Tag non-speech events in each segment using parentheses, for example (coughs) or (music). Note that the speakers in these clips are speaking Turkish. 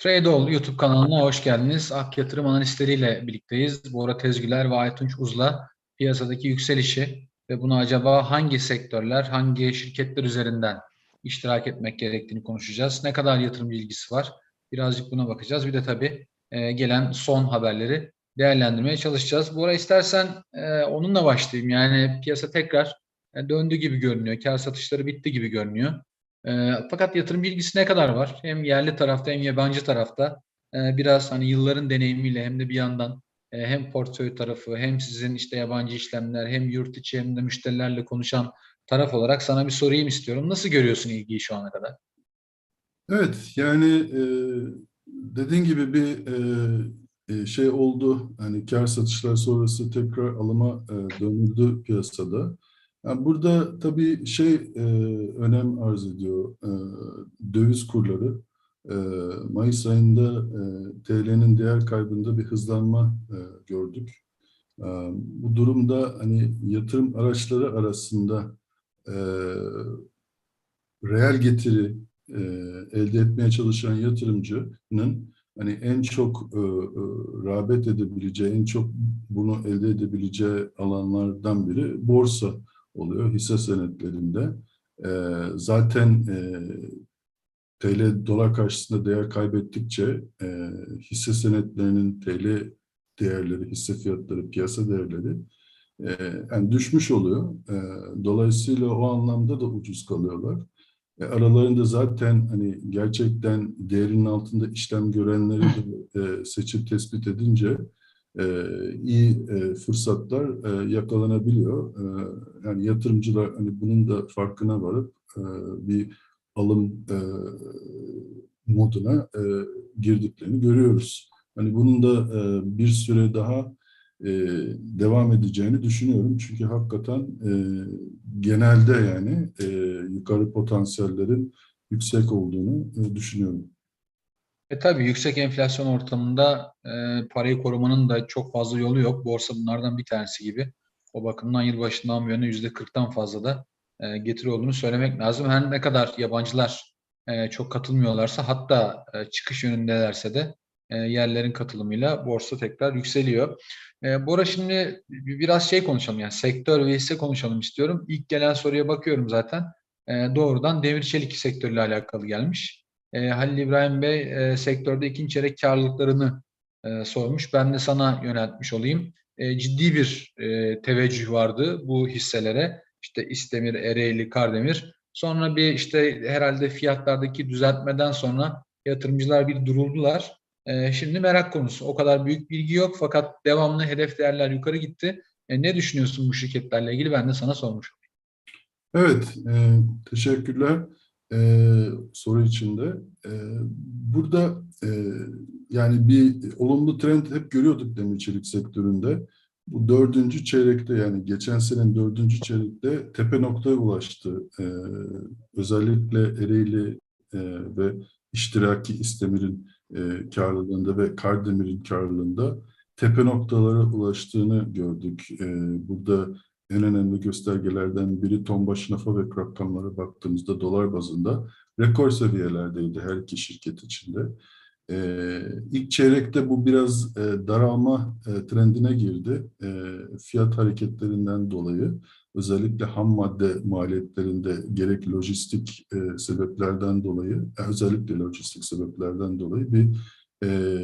Tradeol YouTube kanalına hoş geldiniz. Ak Yatırım Analistleriyle birlikteyiz. Bora Tezgüler ve Aytunç Uz'la piyasadaki yükselişi ve bunu acaba hangi sektörler, hangi şirketler üzerinden iştirak etmek gerektiğini konuşacağız. Ne kadar yatırım ilgisi var? Birazcık buna bakacağız. Bir de tabii e, gelen son haberleri değerlendirmeye çalışacağız. Bora istersen e, onunla başlayayım. Yani piyasa tekrar e, döndü gibi görünüyor. Kar satışları bitti gibi görünüyor. E, fakat yatırım bilgisi ne kadar var? Hem yerli tarafta hem yabancı tarafta e, biraz hani yılların deneyimiyle hem de bir yandan e, hem portföy tarafı hem sizin işte yabancı işlemler hem yurt içi hem de müşterilerle konuşan taraf olarak sana bir sorayım istiyorum. Nasıl görüyorsun ilgiyi şu ana kadar? Evet, yani e, dediğin gibi bir e, e, şey oldu. Hani kar satışlar sonrası tekrar alıma e, dönüldü piyasada. Yani burada tabii şey e, önem arz ediyor. E, döviz kurları. E, Mayıs ayında e, TL'nin değer kaybında bir hızlanma e, gördük. E, bu durumda hani yatırım araçları arasında e, reel getiri e, elde etmeye çalışan yatırımcının hani en çok e, e, rağbet edebileceği, en çok bunu elde edebileceği alanlardan biri borsa oluyor hisse senetlerinde. E, zaten e, TL dolar karşısında değer kaybettikçe e, hisse senetlerinin TL değerleri, hisse fiyatları, piyasa değerleri e, yani düşmüş oluyor. E, dolayısıyla o anlamda da ucuz kalıyorlar. E, aralarında zaten hani gerçekten değerinin altında işlem görenleri de e, seçip tespit edince e, iyi e, fırsatlar e, yakalanabiliyor. E, yani yatırımcılar hani bunun da farkına varıp e, bir alım e, moduna e, girdiklerini görüyoruz. Hani bunun da e, bir süre daha e, devam edeceğini düşünüyorum. Çünkü hakikaten e, genelde yani e, yukarı potansiyellerin yüksek olduğunu e, düşünüyorum. E tabii yüksek enflasyon ortamında e, parayı korumanın da çok fazla yolu yok. Borsa bunlardan bir tanesi gibi. O bakımdan yılbaşından bu yana %40'tan fazla da e, getiri olduğunu söylemek lazım. Her ne kadar yabancılar e, çok katılmıyorlarsa hatta e, çıkış yönündelerse de e, yerlerin katılımıyla borsa tekrar yükseliyor. E, Bora şimdi biraz şey konuşalım yani sektör ve hisse konuşalım istiyorum. İlk gelen soruya bakıyorum zaten. E, doğrudan demir çelik sektörüyle alakalı gelmiş. E, Halil İbrahim Bey e, sektörde ikinci çeyrek karlılıklarını e, sormuş. Ben de sana yöneltmiş olayım. E, ciddi bir e, teveccüh vardı bu hisselere. İşte İstemir, Ereğli, Kardemir. Sonra bir işte herhalde fiyatlardaki düzeltmeden sonra yatırımcılar bir duruldular. E, şimdi merak konusu. O kadar büyük bilgi yok fakat devamlı hedef değerler yukarı gitti. E, ne düşünüyorsun bu şirketlerle ilgili? Ben de sana sormuş Evet, e, teşekkürler e, soru için de. E, burada e, yani bir olumlu trend hep görüyorduk demir çelik sektöründe. Bu dördüncü çeyrekte yani geçen senenin dördüncü çeyrekte tepe noktaya ulaştı. E, özellikle Ereğli e, ve iştiraki İstemir'in e, karlılığında ve Kardemir'in karlılığında tepe noktalara ulaştığını gördük. E, burada en önemli göstergelerden biri ton başına fabrik rakamlara baktığımızda dolar bazında rekor seviyelerdeydi her iki şirket içinde. Ee, ilk çeyrekte bu biraz e, daralma e, trendine girdi. E, fiyat hareketlerinden dolayı özellikle ham madde maliyetlerinde gerek lojistik e, sebeplerden dolayı, e, özellikle lojistik sebeplerden dolayı bir e,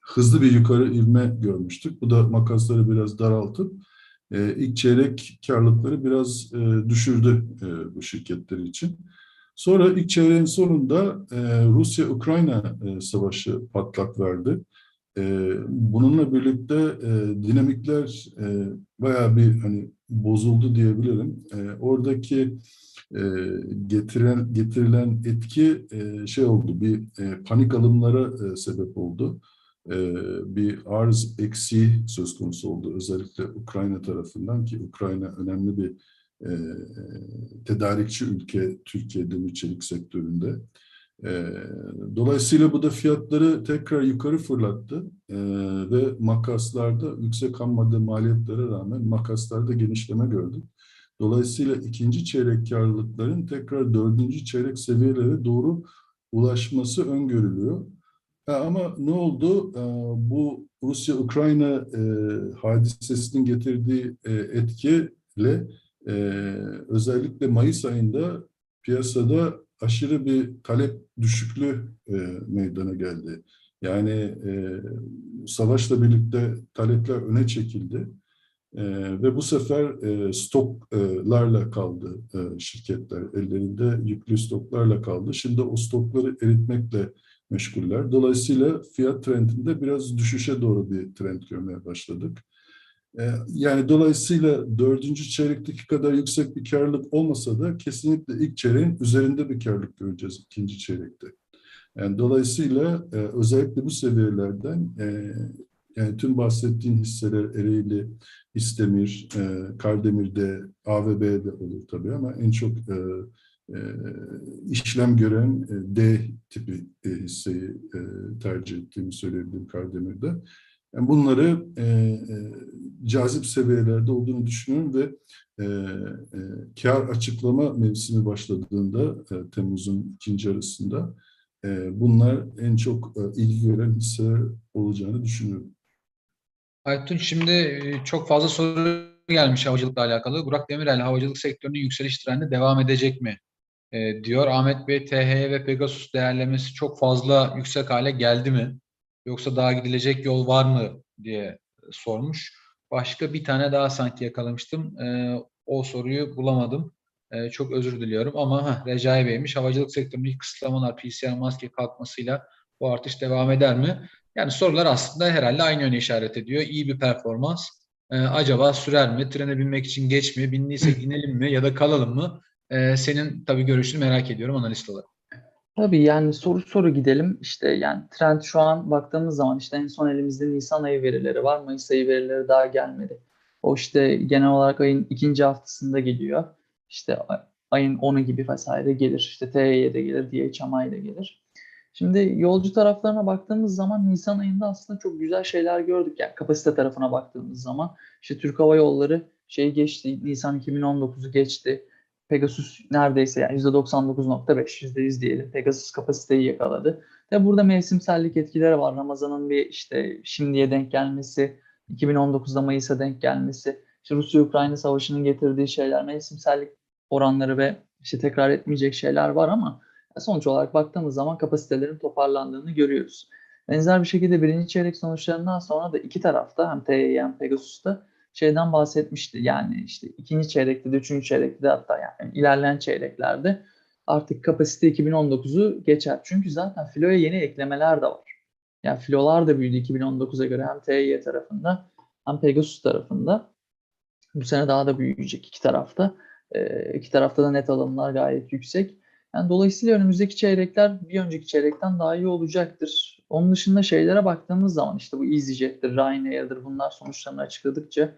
hızlı bir yukarı ivme görmüştük. Bu da makasları biraz daraltıp e, ilk çeyrek karlılıkları biraz e, düşürdü e, bu şirketler için. Sonra ilk çeyreğin sonunda e, Rusya-Ukrayna savaşı patlak verdi. Bununla birlikte dinamikler e, bayağı bir hani bozuldu diyebilirim. Oradaki getiren getirilen etki şey oldu, bir panik alımlara sebep oldu. E, bir arz eksiği söz konusu oldu. Özellikle Ukrayna tarafından ki Ukrayna önemli bir e, tedarikçi ülke Türkiye demir çelik sektöründe. E, dolayısıyla bu da fiyatları tekrar yukarı fırlattı e, ve makaslarda yüksek ham madde maliyetlere rağmen makaslarda genişleme gördük. Dolayısıyla ikinci çeyrek karlılıkların tekrar dördüncü çeyrek seviyelere doğru ulaşması öngörülüyor. Ha, ama ne oldu? Ee, Bu Rusya-Ukrayna e, hadisesinin getirdiği e, etkiyle e, özellikle Mayıs ayında piyasada aşırı bir talep düşüklüğü e, meydana geldi. Yani e, savaşla birlikte talepler öne çekildi. E, ve bu sefer e, stoklarla kaldı e, şirketler. Ellerinde yüklü stoklarla kaldı. Şimdi o stokları eritmekle meşguller. Dolayısıyla fiyat trendinde biraz düşüşe doğru bir trend görmeye başladık. Ee, Yani dolayısıyla dördüncü çeyrekteki kadar yüksek bir karlılık olmasa da kesinlikle ilk çeyreğin üzerinde bir karlılık göreceğiz ikinci çeyrekte. Yani dolayısıyla e, özellikle bu seviyelerden e, yani tüm bahsettiğin hisseler Ereğli, İstemir, e, Kardemir'de, AVB'de olur tabii ama en çok işlem gören e, D tipi e, hisseyi e, tercih ettiğimi söyleyebilirim Kardemir'de. Yani bunları cazip seviyelerde olduğunu düşünüyorum ve kar açıklama mevsimi başladığında Temmuz'un ikinci arasında bunlar en çok ilgi gören hisseler olacağını düşünüyorum. Aytun şimdi çok fazla soru gelmiş havacılıkla alakalı. Burak Demirel havacılık sektörünün yükseliş trendi devam edecek mi? E, diyor. Ahmet Bey THY ve Pegasus değerlemesi çok fazla yüksek hale geldi mi? Yoksa daha gidilecek yol var mı diye sormuş. Başka bir tane daha sanki yakalamıştım. E, o soruyu bulamadım. E, çok özür diliyorum ama heh, Recai Bey'miş. Havacılık sektöründeki kısıtlamalar PCR maske kalkmasıyla bu artış devam eder mi? Yani sorular aslında herhalde aynı yöne işaret ediyor. İyi bir performans. Ee, acaba sürer mi? Trene binmek için geç mi? Bindiysek (clears throat) inelim mi? Ya da kalalım mı? Ee, senin tabii görüşünü merak ediyorum analist olarak. Tabii yani soru soru gidelim. İşte yani trend şu an baktığımız zaman işte en son elimizde Nisan ayı verileri var. Mayıs ayı verileri daha gelmedi. O işte genel olarak ayın ikinci haftasında geliyor. İşte ay- ayın 10'u gibi vesaire gelir. İşte TY'de gelir, DHMI'de gelir. Şimdi yolcu taraflarına baktığımız zaman Nisan ayında aslında çok güzel şeyler gördük. Yani kapasite tarafına baktığımız zaman işte Türk Hava Yolları şey geçti, Nisan 2019'u geçti. Pegasus neredeyse yani %99.5, %100 diyelim Pegasus kapasiteyi yakaladı. Ve burada mevsimsellik etkileri var. Ramazan'ın bir işte şimdiye denk gelmesi, 2019'da Mayıs'a denk gelmesi, işte Rusya-Ukrayna savaşının getirdiği şeyler, mevsimsellik oranları ve işte tekrar etmeyecek şeyler var ama sonuç olarak baktığımız zaman kapasitelerin toparlandığını görüyoruz. Benzer bir şekilde birinci çeyrek sonuçlarından sonra da iki tarafta hem TEY hem Pegasus'ta şeyden bahsetmişti. Yani işte ikinci çeyrekte de üçüncü çeyrekte de hatta yani ilerleyen çeyreklerde artık kapasite 2019'u geçer. Çünkü zaten filoya yeni eklemeler de var. Yani filolar da büyüdü 2019'a göre hem TEY tarafında hem Pegasus tarafında. Bu sene daha da büyüyecek iki tarafta. Ee, iki tarafta da net alımlar gayet yüksek. Yani dolayısıyla önümüzdeki çeyrekler bir önceki çeyrekten daha iyi olacaktır. Onun dışında şeylere baktığımız zaman işte bu EasyJet'tir, Ryanair'dir bunlar sonuçlarını açıkladıkça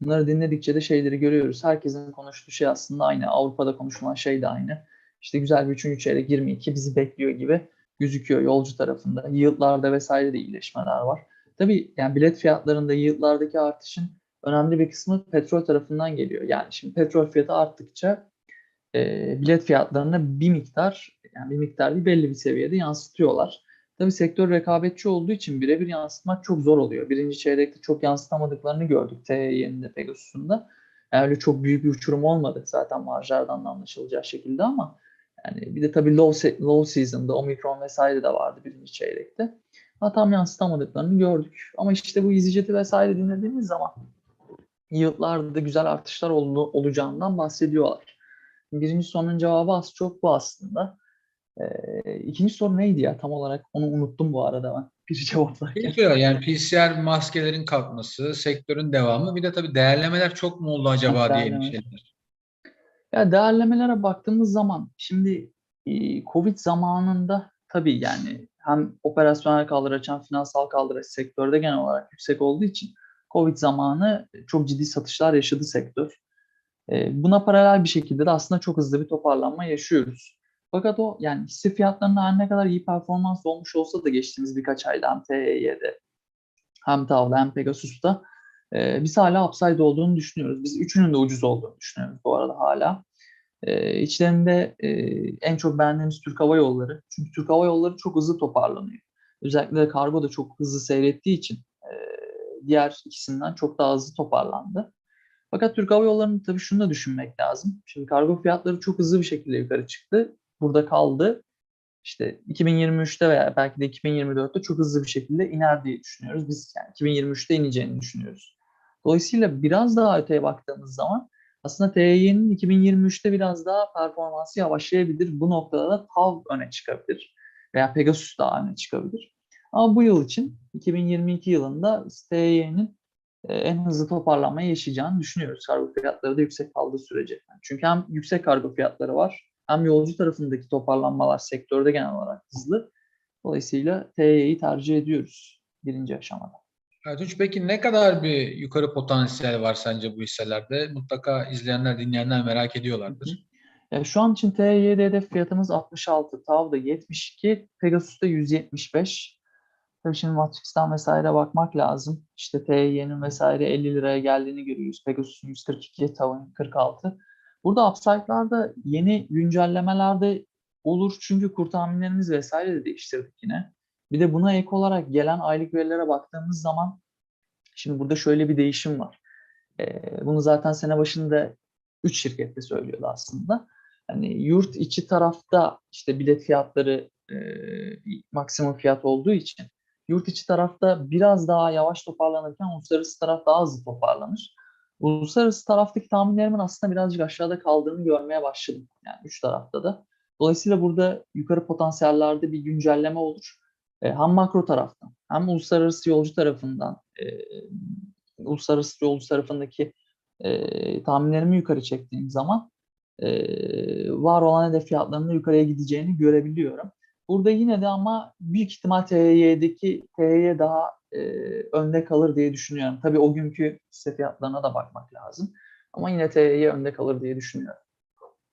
bunları dinledikçe de şeyleri görüyoruz. Herkesin konuştuğu şey aslında aynı. Avrupa'da konuşulan şey de aynı. İşte güzel bir üçüncü çeyrek 22 bizi bekliyor gibi gözüküyor yolcu tarafında. Yıllarda vesaire de iyileşmeler var. Tabii yani bilet fiyatlarında yıllardaki artışın önemli bir kısmı petrol tarafından geliyor. Yani şimdi petrol fiyatı arttıkça e, bilet fiyatlarına bir miktar yani bir miktar değil belli bir seviyede yansıtıyorlar. Tabii sektör rekabetçi olduğu için birebir yansıtmak çok zor oluyor. Birinci çeyrekte çok yansıtamadıklarını gördük TY'nin de Pegasus'un da. Yani öyle çok büyük bir uçurum olmadı zaten marjlardan da anlaşılacağı şekilde ama yani bir de tabii low, low season'da Omicron vesaire de vardı birinci çeyrekte. Ama tam yansıtamadıklarını gördük. Ama işte bu EasyJet'i vesaire dinlediğimiz zaman yıllarda da güzel artışlar ol- olacağından bahsediyorlar. Birinci sorunun cevabı az çok bu aslında. Ee, ikinci soru neydi ya tam olarak? Onu unuttum bu arada ben. (laughs) Bir cevaplarken. Peki yani PCR maskelerin kalkması, sektörün devamı bir de tabii değerlemeler çok mu oldu acaba diye Değerleme. endişeler. Ya değerlemelere baktığımız zaman şimdi e, Covid zamanında tabii yani hem operasyonel kaldıraç hem finansal kaldıraç sektörde genel olarak yüksek olduğu için Covid zamanı çok ciddi satışlar yaşadı sektör. E, Buna paralel bir şekilde de aslında çok hızlı bir toparlanma yaşıyoruz. Fakat o yani hisse fiyatlarında her ne kadar iyi performans olmuş olsa da geçtiğimiz birkaç ayda hem TEY'de hem TAV'da hem Pegasus'ta e, biz hala upside olduğunu düşünüyoruz. Biz üçünün de ucuz olduğunu düşünüyoruz bu arada hala. E, içlerinde e, en çok beğendiğimiz Türk Hava Yolları. Çünkü Türk Hava Yolları çok hızlı toparlanıyor. Özellikle kargo da çok hızlı seyrettiği için e, diğer ikisinden çok daha hızlı toparlandı. Fakat Türk Hava Yolları'nın tabii şunu da düşünmek lazım. Şimdi kargo fiyatları çok hızlı bir şekilde yukarı çıktı. Burada kaldı. İşte 2023'te veya belki de 2024'te çok hızlı bir şekilde iner diye düşünüyoruz. Biz yani 2023'te ineceğini düşünüyoruz. Dolayısıyla biraz daha öteye baktığımız zaman aslında TY'nin 2023'te biraz daha performansı yavaşlayabilir. Bu noktada da TAV öne çıkabilir veya Pegasus daha öne çıkabilir. Ama bu yıl için 2022 yılında TY'nin e, en hızlı toparlanmayı yaşayacağını düşünüyoruz. Kargo fiyatları da yüksek kaldığı sürece. Çünkü hem yüksek kargo fiyatları var hem yolcu tarafındaki toparlanmalar sektörde genel olarak hızlı. Dolayısıyla TY'yi tercih ediyoruz birinci aşamada. Ertunç peki ne kadar bir yukarı potansiyel var sence bu hisselerde? Mutlaka izleyenler, dinleyenler merak ediyorlardır. Yani şu an için TY'de hedef fiyatımız 66, TAV'da 72, Pegasus'ta 175. Tabii şimdi Matrix'ten vesaire bakmak lazım. İşte TY'nin vesaire 50 liraya geldiğini görüyoruz. Pegasus'un 142, TAV'ın 46. Burada upside'larda yeni güncellemelerde olur çünkü kur tahminlerimiz vesaire de değiştirdik yine. Bir de buna ek olarak gelen aylık verilere baktığımız zaman şimdi burada şöyle bir değişim var. Ee, bunu zaten sene başında 3 şirkette söylüyordu aslında. Hani yurt içi tarafta işte bilet fiyatları e, maksimum fiyat olduğu için yurt içi tarafta biraz daha yavaş toparlanırken uluslararası taraf daha hızlı toparlanır. Uluslararası taraftaki tahminlerimin aslında birazcık aşağıda kaldığını görmeye başladım. Yani üç tarafta da. Dolayısıyla burada yukarı potansiyellerde bir güncelleme olur. E, hem makro taraftan hem uluslararası yolcu tarafından e, uluslararası yolcu tarafındaki e, tahminlerimi yukarı çektiğim zaman e, var olan hedef fiyatlarının yukarıya gideceğini görebiliyorum. Burada yine de ama büyük ihtimal TY'deki TY daha e, önde kalır diye düşünüyorum. Tabii o günkü hisse fiyatlarına da bakmak lazım. Ama yine TY önde kalır diye düşünüyorum.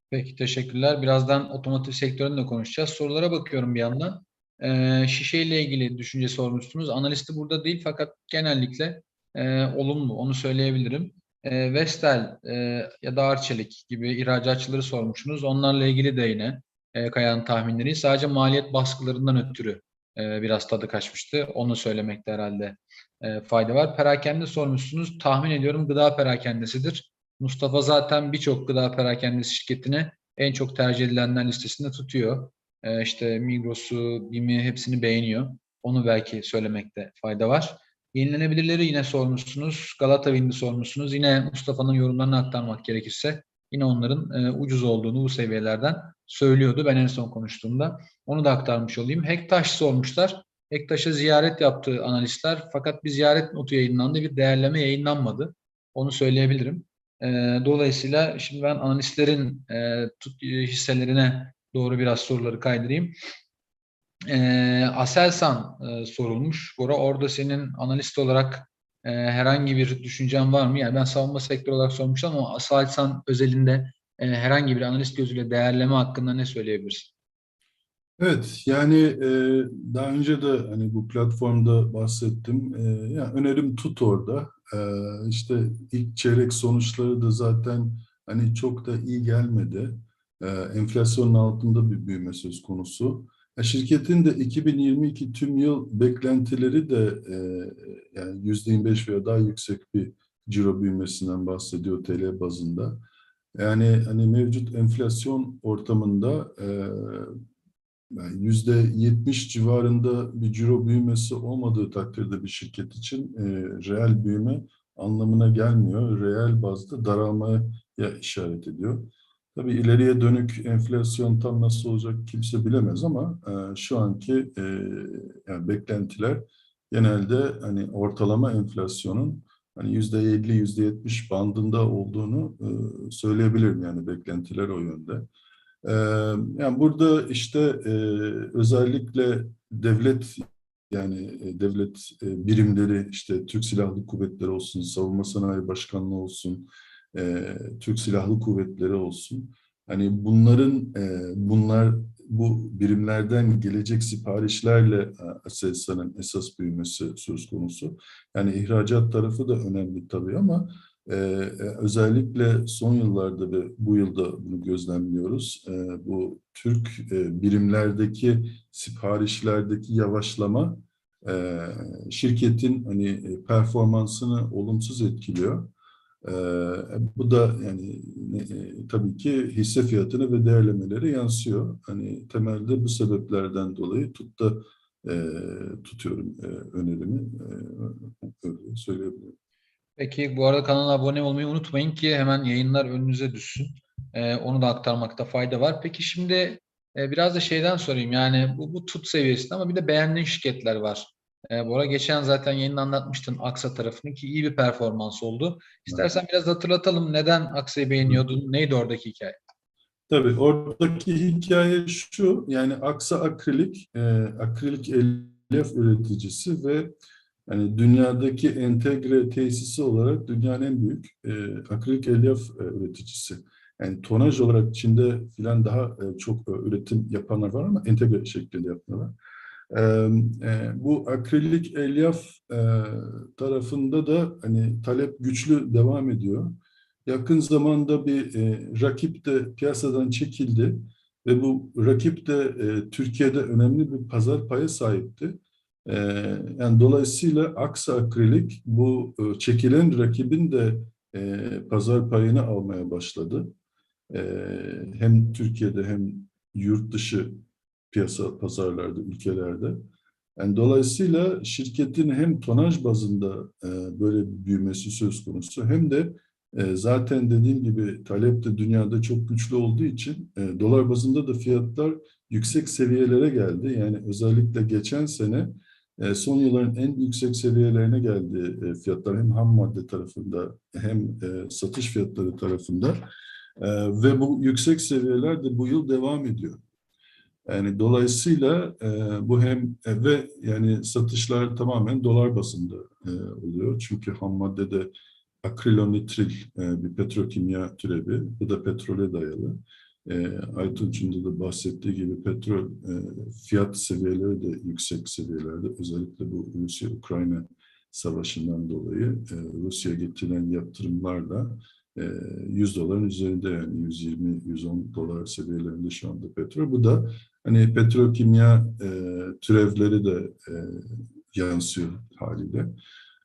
Peki teşekkürler. Birazdan otomotiv sektörünü de konuşacağız. Sorulara bakıyorum bir yandan. Ee, şişe ile ilgili düşünce sormuştunuz. Analisti burada değil fakat genellikle e, olumlu onu söyleyebilirim. E, Vestel e, ya da Arçelik gibi ihracatçıları sormuşsunuz. Onlarla ilgili de yine e, Kaya'nın tahminleri sadece maliyet baskılarından ötürü e, biraz tadı kaçmıştı. Onu söylemekte herhalde e, fayda var. Perakende sormuşsunuz. Tahmin ediyorum gıda perakendesidir. Mustafa zaten birçok gıda perakendesi şirketini en çok tercih edilenler listesinde tutuyor. E, işte Migros'u, BİM'i hepsini beğeniyor. Onu belki söylemekte fayda var. Yenilenebilirleri yine sormuşsunuz. Galata Wind'i sormuşsunuz. Yine Mustafa'nın yorumlarını aktarmak gerekirse yine onların e, ucuz olduğunu bu seviyelerden söylüyordu ben en son konuştuğumda. Onu da aktarmış olayım. Hektaş sormuşlar. Hektaş'a ziyaret yaptı analistler fakat bir ziyaret notu yayınlandı, bir değerleme yayınlanmadı. Onu söyleyebilirim. E, dolayısıyla şimdi ben analistlerin e, tut, hisselerine doğru biraz soruları kaydırayım. E, Aselsan e, sorulmuş. Bora orada senin analist olarak e, herhangi bir düşüncen var mı? Yani ben savunma sektörü olarak sormuştum ama Aselsan özelinde e, herhangi bir analist gözüyle değerleme hakkında ne söyleyebilirsin? Evet, yani e, daha önce de hani bu platformda bahsettim. E, yani önerim tut orada. E, işte ilk çeyrek sonuçları da zaten hani çok da iyi gelmedi. E, enflasyonun altında bir büyüme söz konusu. E, şirketin de 2022 tüm yıl beklentileri de e, yani %25 veya daha yüksek bir ciro büyümesinden bahsediyor TL bazında. Yani hani mevcut enflasyon ortamında yüzde yetmiş civarında bir ciro büyümesi olmadığı takdirde bir şirket için reel büyüme anlamına gelmiyor. Reel bazda daralmaya işaret ediyor. Tabii ileriye dönük enflasyon tam nasıl olacak kimse bilemez ama şu anki yani beklentiler genelde hani ortalama enflasyonun hani yüzde 50 yüzde 70 bandında olduğunu e, söyleyebilirim yani beklentiler o yönde. Ee, yani burada işte e, özellikle devlet yani e, devlet e, birimleri işte Türk Silahlı Kuvvetleri olsun, Savunma Sanayi Başkanlığı olsun, Türk Silahlı Kuvvetleri olsun. Hani bunların bunlar bu birimlerden gelecek siparişlerle Aselsan'ın esas büyümesi söz konusu. Yani ihracat tarafı da önemli tabii ama Ee, özellikle son yıllarda ve bu yılda bunu gözlemliyoruz. Ee, bu Türk e, birimlerdeki siparişlerdeki yavaşlama e, şirketin hani e, performansını olumsuz etkiliyor. Ee, bu da yani e, tabii ki hisse fiyatına ve değerlemelere yansıyor. Hani temelde bu sebeplerden dolayı tutta e, tutuyorum e, önerimi e, öyle söyleyebilirim. Peki bu arada kanala abone olmayı unutmayın ki hemen yayınlar önünüze düşsün. Ee, onu da aktarmakta fayda var. Peki şimdi e, biraz da şeyden sorayım. Yani bu, bu tut seviyesinde ama bir de beğendiğin şirketler var. Ee, Bora geçen zaten yayında anlatmıştın Aksa tarafını ki iyi bir performans oldu. İstersen biraz hatırlatalım. Neden Aksa'yı beğeniyordun? Neydi oradaki hikaye? Tabii oradaki hikaye şu, yani Aksa Akrilik, e, akrilik elyaf üreticisi ve yani dünyadaki entegre tesisi olarak dünyanın en büyük e, akrilik elyaf e, üreticisi. Yani tonaj olarak Çin'de filan daha e, çok e, üretim yapanlar var ama entegre şeklinde yapanlar var. E, bu akrilik elyaf tarafında da hani talep güçlü devam ediyor. Yakın zamanda bir e, rakip de piyasadan çekildi ve bu rakip de e, Türkiye'de önemli bir pazar payı sahipti. Yani dolayısıyla Aksa Akrilik bu çekilen rakibin de pazar payını almaya başladı. Hem Türkiye'de hem yurt dışı piyasa pazarlarda, ülkelerde. Yani dolayısıyla şirketin hem tonaj bazında e, böyle bir büyümesi söz konusu hem de e, zaten dediğim gibi talep de dünyada çok güçlü olduğu için e, dolar bazında da fiyatlar yüksek seviyelere geldi. Yani özellikle geçen sene e, son yılların en yüksek seviyelerine geldi e, fiyatlar hem ham madde tarafında hem e, satış fiyatları tarafında. E, ve bu yüksek seviyeler de bu yıl devam ediyor. Yani dolayısıyla e, bu hem ve yani satışlar tamamen dolar bazında e, oluyor. Çünkü ham maddede akrilonitril e, bir petrokimya türevi. Bu da petrole dayalı. E, Aytunç'un da bahsettiği gibi petrol e, fiyat seviyeleri de yüksek seviyelerde. Özellikle bu Rusya-Ukrayna savaşından dolayı e, Rusya getirilen yatırımlarla e, 100 doların üzerinde yani 120-110 dolar seviyelerinde şu anda petrol. Bu da hani petrokimya e, türevleri de e, yansıyor haliyle.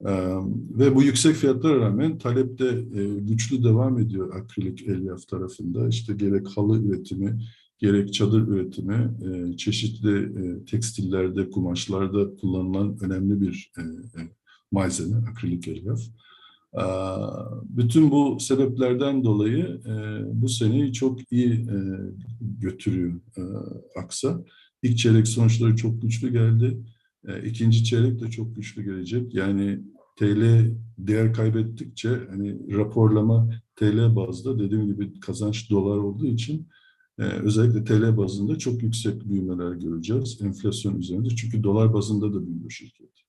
Ee, ve bu yüksek fiyatlara rağmen talep de e, güçlü devam ediyor akrilik elyaf tarafında. İşte gerek halı üretimi, gerek çadır üretimi, e, çeşitli e, tekstillerde, kumaşlarda kullanılan önemli bir e, e, malzeme akrilik elyaf. Ee, bütün bu sebeplerden dolayı e, bu seneyi çok iyi e, götürüyor e, Aksa. İlk çeyrek sonuçları çok güçlü geldi. İkinci çeyrek de çok güçlü gelecek. Yani TL değer kaybettikçe hani raporlama TL bazda dediğim gibi kazanç dolar olduğu için özellikle TL bazında çok yüksek büyümeler göreceğiz. Enflasyon üzerinde çünkü dolar bazında da büyüyor şirket.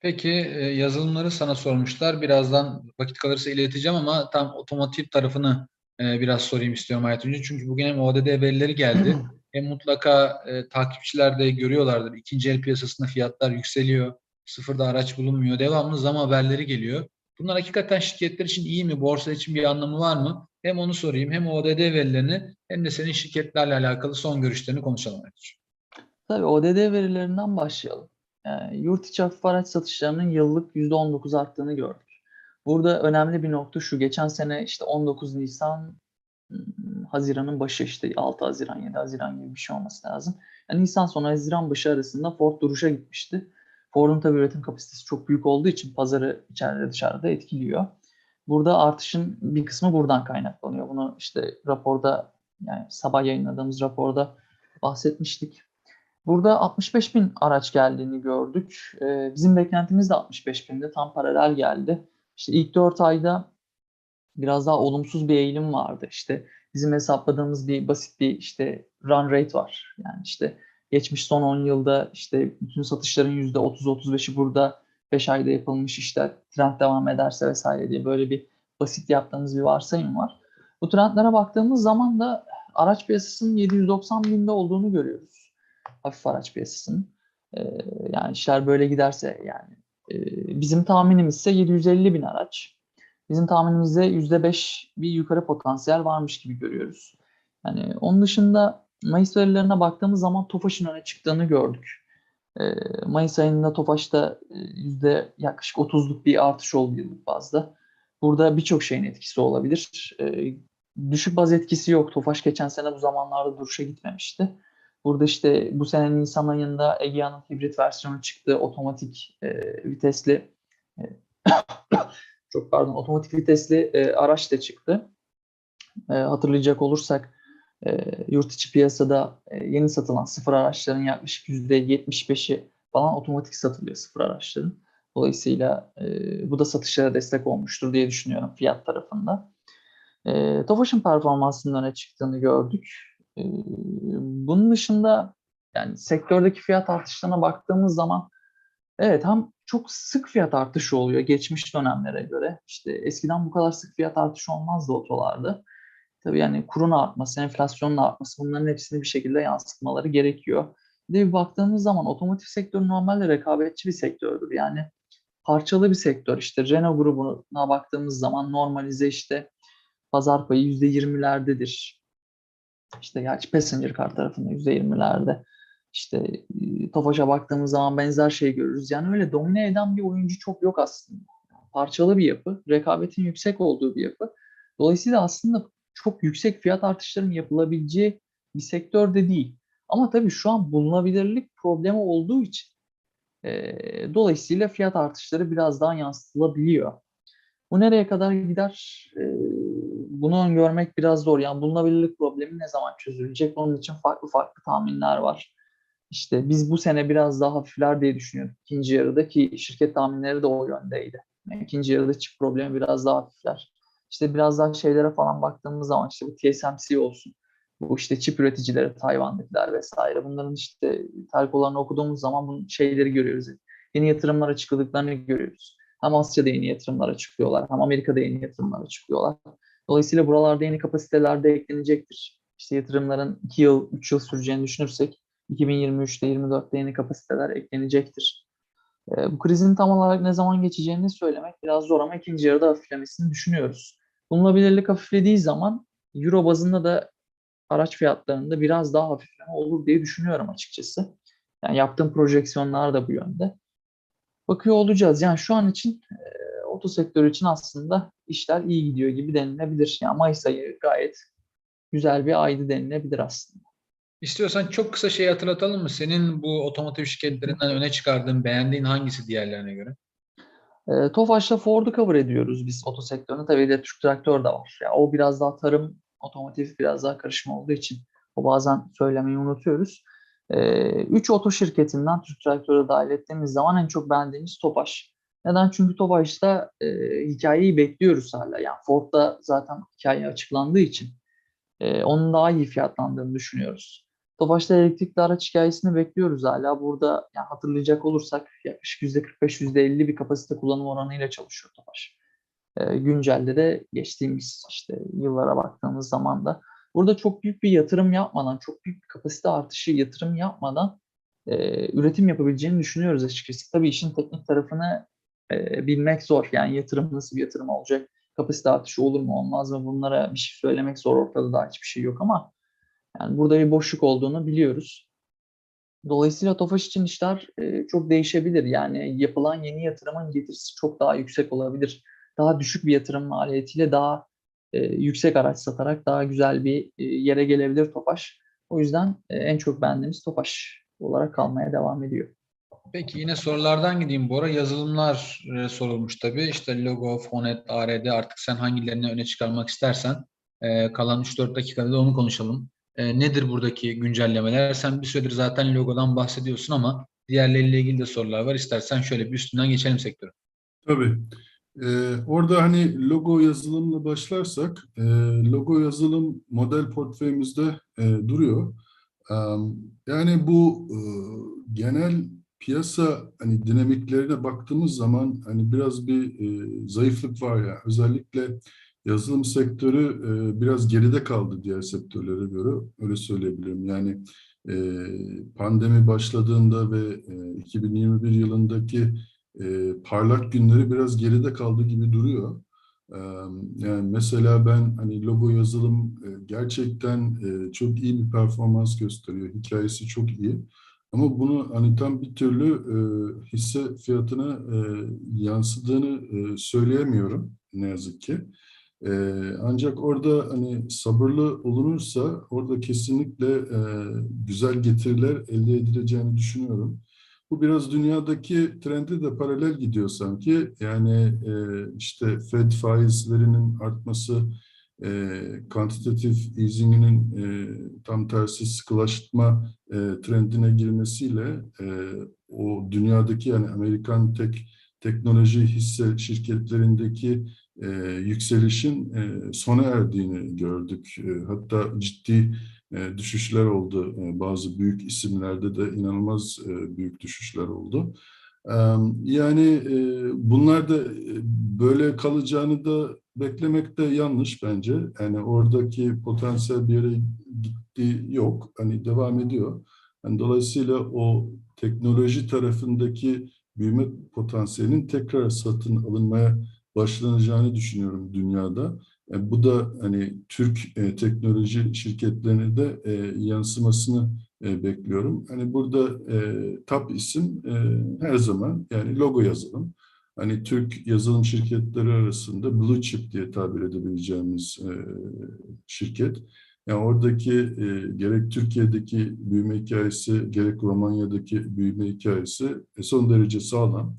Peki e, yazılımları sana sormuşlar. Birazdan vakit kalırsa ileteceğim ama tam otomotiv tarafını e, biraz sorayım istiyorum Hayat Çünkü bugün hem ODD verileri geldi (clears throat) hem mutlaka e, takipçiler de görüyorlardır. İkinci el piyasasında fiyatlar yükseliyor. Sıfırda araç bulunmuyor. Devamlı zam haberleri geliyor. Bunlar hakikaten şirketler için iyi mi? Borsa için bir anlamı var mı? Hem onu sorayım hem ODD verilerini hem de senin şirketlerle alakalı son görüşlerini konuşalım. Tabii ODD verilerinden başlayalım. Yani yurt içi hafif araç satışlarının yıllık %19 arttığını gördük. Burada önemli bir nokta şu. Geçen sene işte 19 Nisan Haziran'ın başı işte 6 Haziran 7 Haziran gibi bir şey olması lazım. Yani Nisan sonu Haziran başı arasında Ford duruşa gitmişti. Ford'un tabii üretim kapasitesi çok büyük olduğu için pazarı içeride dışarıda etkiliyor. Burada artışın bir kısmı buradan kaynaklanıyor. Bunu işte raporda yani sabah yayınladığımız raporda bahsetmiştik. Burada 65 bin araç geldiğini gördük. Ee, bizim beklentimiz de 65 binde tam paralel geldi. İşte ilk 4 ayda biraz daha olumsuz bir eğilim vardı. İşte bizim hesapladığımız bir basit bir işte run rate var. Yani işte geçmiş son 10 yılda işte bütün satışların %30-35'i burada 5 ayda yapılmış işler trend devam ederse vesaire diye böyle bir basit yaptığımız bir varsayım var. Bu trendlere baktığımız zaman da araç piyasasının 790 binde olduğunu görüyoruz. Hafif araç piyasasının. Ee, yani işler böyle giderse yani e, bizim tahminimiz ise 750 bin araç. bizim tahminimizde %5 bir yukarı potansiyel varmış gibi görüyoruz. Yani onun dışında Mayıs verilerine baktığımız zaman TOFAŞ'ın öne çıktığını gördük. Ee, Mayıs ayında TOFAŞ'ta e, yüzde yaklaşık 30'luk bir artış oldu yıllık bazda. Burada birçok şeyin etkisi olabilir. Ee, düşük baz etkisi yok. TOFAŞ geçen sene bu zamanlarda duruşa gitmemişti. Burada işte bu senenin Nisan ayında Egea'nın hibrit versiyonu çıktı. Otomatik e, vitesli e, (coughs) çok pardon otomatik vitesli e, araç da çıktı. E, hatırlayacak olursak e, yurt içi piyasada e, yeni satılan sıfır araçların yaklaşık %75'i falan otomatik satılıyor sıfır araçların. Dolayısıyla e, bu da satışlara destek olmuştur diye düşünüyorum fiyat tarafında. E, Tofaş'ın performansının öne çıktığını gördük. E, bunun dışında yani sektördeki fiyat artışlarına baktığımız zaman evet hem çok sık fiyat artışı oluyor geçmiş dönemlere göre. İşte eskiden bu kadar sık fiyat artışı olmazdı otolarda. Tabii yani kurun artması, enflasyonun artması bunların hepsini bir şekilde yansıtmaları gerekiyor. Bir de bir baktığımız zaman otomotiv sektörü normalde rekabetçi bir sektördür. Yani parçalı bir sektör. İşte Renault grubuna baktığımız zaman normalize işte pazar payı %20'lerdedir. İşte gerçi Passenger Car tarafında %20'lerde. İşte e, Tofaş'a baktığımız zaman benzer şey görürüz. Yani öyle domine eden bir oyuncu çok yok aslında. Parçalı bir yapı, rekabetin yüksek olduğu bir yapı. Dolayısıyla aslında çok yüksek fiyat artışlarının yapılabileceği bir sektör de değil. Ama tabii şu an bulunabilirlik problemi olduğu için e, dolayısıyla fiyat artışları biraz daha yansıtılabiliyor. Bu nereye kadar gider? E, bunu öngörmek biraz zor. Yani bulunabilirlik problemi ne zaman çözülecek? Onun için farklı farklı tahminler var. İşte biz bu sene biraz daha hafifler diye düşünüyorduk. İkinci yarıda ki şirket tahminleri de o yöndeydi. Yani ikinci yarıda çip problemi biraz daha hafifler. İşte biraz daha şeylere falan baktığımız zaman işte bu TSMC olsun. Bu işte çip üreticileri, Tayvan'dakiler vesaire. Bunların işte telkolarını okuduğumuz zaman bunun şeyleri görüyoruz. Yeni yatırımlar açıkladıklarını görüyoruz. Hem Asya'da yeni yatırımlar açıklıyorlar, hem Amerika'da yeni yatırımlar açıklıyorlar. Dolayısıyla buralarda yeni kapasiteler de eklenecektir. İşte yatırımların 2 yıl, 3 yıl süreceğini düşünürsek 2023'te, 24'te yeni kapasiteler eklenecektir. Bu krizin tam olarak ne zaman geçeceğini söylemek biraz zor ama ikinci yarıda hafiflemesini düşünüyoruz. Bulunabilirlik hafiflediği zaman Euro bazında da araç fiyatlarında biraz daha hafifleme olur diye düşünüyorum açıkçası. Yani yaptığım projeksiyonlar da bu yönde. Bakıyor olacağız. Yani şu an için e, oto sektörü için aslında işler iyi gidiyor gibi denilebilir. Yani Mayıs ayı gayet güzel bir aydı denilebilir aslında. İstiyorsan çok kısa şey hatırlatalım mı? Senin bu otomotiv şirketlerinden öne çıkardığın, beğendiğin hangisi diğerlerine göre? E, Tofaş'la Ford'u cover ediyoruz biz oto sektöründe. Tabii de Türk Traktör de var. Yani o biraz daha tarım, otomotiv biraz daha karışma olduğu için o bazen söylemeyi unutuyoruz. E, üç oto şirketinden Türk Traktör'e dahil ettiğimiz zaman en çok beğendiğimiz Tofaş. Neden? Çünkü Tofaş'ta e, hikayeyi bekliyoruz hala. Yani Ford'da zaten hikaye açıklandığı için e, onun daha iyi fiyatlandığını düşünüyoruz. Tofaş'ta elektrikli araç hikayesini bekliyoruz hala. Burada yani hatırlayacak olursak yaklaşık %45-%50 bir kapasite kullanım oranıyla çalışıyor Tofaş. E, güncelde de geçtiğimiz işte yıllara baktığımız zaman da burada çok büyük bir yatırım yapmadan, çok büyük bir kapasite artışı yatırım yapmadan e, üretim yapabileceğini düşünüyoruz açıkçası. Tabii işin teknik tarafını e, bilmek zor. Yani yatırım nasıl bir yatırım olacak? Kapasite artışı olur mu olmaz mı? Bunlara bir şey söylemek zor. Ortada daha hiçbir şey yok ama yani burada bir boşluk olduğunu biliyoruz. Dolayısıyla Tofaş için işler e, çok değişebilir. Yani yapılan yeni yatırımın getirisi çok daha yüksek olabilir. Daha düşük bir yatırım maliyetiyle daha e, yüksek araç satarak daha güzel bir e, yere gelebilir Tofaş. O yüzden e, en çok beğendiğimiz Tofaş olarak kalmaya devam ediyor. Peki yine sorulardan gideyim Bora. Yazılımlar e, sorulmuş tabii. İşte logo, fonet, ARD artık sen hangilerini öne çıkarmak istersen e, kalan 3-4 dakikada da onu konuşalım. E, nedir buradaki güncellemeler? Sen bir süredir zaten logodan bahsediyorsun ama diğerleriyle ilgili de sorular var. İstersen şöyle bir üstünden geçelim sektöre. Tabii. Ee, orada hani logo yazılımla başlarsak, e, logo yazılım model portföyümüzde e, duruyor. E, yani bu e, genel piyasa hani dinamiklerine baktığımız zaman hani biraz bir e, zayıflık var ya. Özellikle yazılım sektörü e, biraz geride kaldı diğer sektörlere göre. Öyle söyleyebilirim. Yani e, pandemi başladığında ve e, 2021 yılındaki e, parlak günleri biraz geride kaldı gibi duruyor. Ee, Yani mesela ben hani logo yazılım e, gerçekten e, çok iyi bir performans gösteriyor. Hikayesi çok iyi. Ama bunu hani tam bir türlü e, hisse fiyatına e, yansıdığını e, söyleyemiyorum ne yazık ki. E, ancak orada hani sabırlı olunursa orada kesinlikle e, güzel getiriler elde edileceğini düşünüyorum. Bu biraz dünyadaki trende de paralel gidiyor sanki. Yani e, işte Fed faizlerinin artması, e, quantitative easing'inin e, tam tersi sıkılaştırma e, trendine girmesiyle e, o dünyadaki yani Amerikan tek teknoloji hisse şirketlerindeki e, yükselişin e, sona erdiğini gördük. E, hatta ciddi e, düşüşler oldu. E, bazı büyük isimlerde de inanılmaz e, büyük düşüşler oldu. Yani e, bunlar da e, böyle kalacağını da beklemek de yanlış bence. Yani oradaki potansiyel bir yere gitti yok. Hani devam ediyor. Yani dolayısıyla o teknoloji tarafındaki büyüme potansiyelinin tekrar satın alınmaya başlanacağını düşünüyorum dünyada. E, bu da hani Türk e, teknoloji şirketlerine de e, yansımasını e, bekliyorum. Hani burada e, top isim e, her zaman yani logo yazılım. Hani Türk yazılım şirketleri arasında blue chip diye tabir edebileceğimiz e, şirket. Yani oradaki e, gerek Türkiye'deki büyüme hikayesi, gerek Romanya'daki büyüme hikayesi e, son derece sağlam.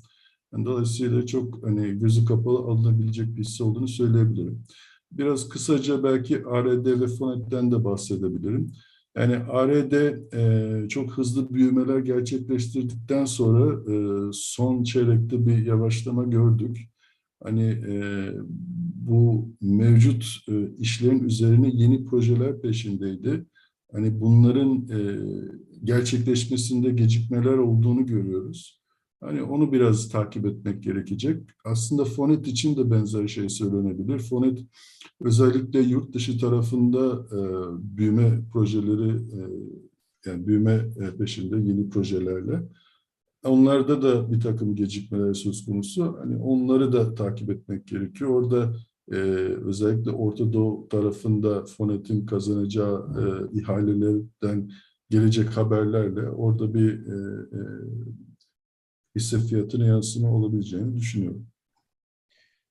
Yani dolayısıyla çok hani gözü kapalı alınabilecek bir hisse olduğunu söyleyebilirim. Biraz kısaca belki ARD ve Fonet'ten de bahsedebilirim. Yani ARD e, çok hızlı büyümeler gerçekleştirdikten sonra e, son çeyrekte bir yavaşlama gördük. Hani e, bu mevcut e, işlerin üzerine yeni projeler peşindeydi. Hani bunların e, gerçekleşmesinde gecikmeler olduğunu görüyoruz. Hani onu biraz takip etmek gerekecek. Aslında Fonet için de benzer şey söylenebilir. Fonet özellikle yurt dışı tarafında e, büyüme projeleri, e, yani büyüme e, peşinde yeni projelerle. Onlarda da bir takım gecikmeler söz konusu. Hani onları da takip etmek gerekiyor. Orada e, özellikle Orta Doğu tarafında Fonet'in kazanacağı e, ihalelerden gelecek haberlerle orada bir e, e, hisse fiyatına yansıma olabileceğini düşünüyorum.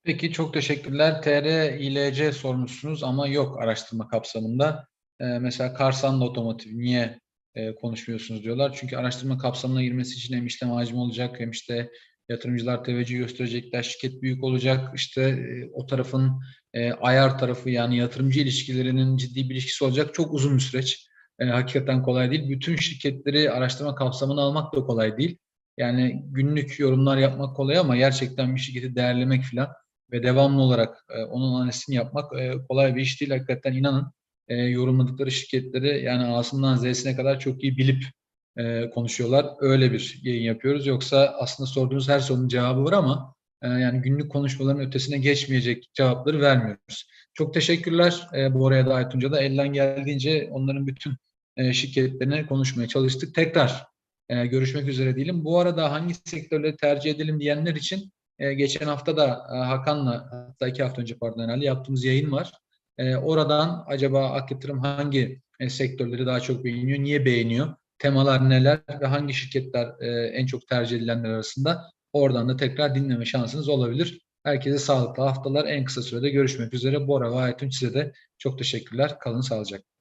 Peki çok teşekkürler. TR İLC sormuşsunuz ama yok araştırma kapsamında. Ee, mesela Karsan'da otomotiv niye e, konuşmuyorsunuz diyorlar. Çünkü araştırma kapsamına girmesi için hem işlem hacmi olacak hem işte yatırımcılar teveccüh gösterecekler, şirket büyük olacak. İşte e, o tarafın e, ayar tarafı yani yatırımcı ilişkilerinin ciddi bir ilişkisi olacak. Çok uzun bir süreç. E, hakikaten kolay değil. Bütün şirketleri araştırma kapsamına almak da kolay değil. Yani günlük yorumlar yapmak kolay ama gerçekten bir şirketi değerlemek falan ve devamlı olarak e, onun analizini yapmak e, kolay bir iş değil. Hakikaten inanın e, yorumladıkları şirketleri yani A'sından Z'sine kadar çok iyi bilip e, konuşuyorlar. Öyle bir yayın yapıyoruz. Yoksa aslında sorduğunuz her sorunun cevabı var ama e, yani günlük konuşmaların ötesine geçmeyecek cevapları vermiyoruz. Çok teşekkürler e, Bora'ya da Aytunca da elden geldiğince onların bütün e, şirketlerine konuşmaya çalıştık. Tekrar e, görüşmek üzere diyelim. Bu arada hangi sektörleri tercih edelim diyenler için e, geçen hafta da e, Hakan'la hatta iki hafta önce pardon herhalde yaptığımız yayın var. E, oradan acaba Ak hangi e, sektörleri daha çok beğeniyor, niye beğeniyor, temalar neler ve hangi şirketler e, en çok tercih edilenler arasında oradan da tekrar dinleme şansınız olabilir. Herkese sağlıklı haftalar. En kısa sürede görüşmek üzere. Bora ve Aytun size de çok teşekkürler. Kalın sağlıcakla.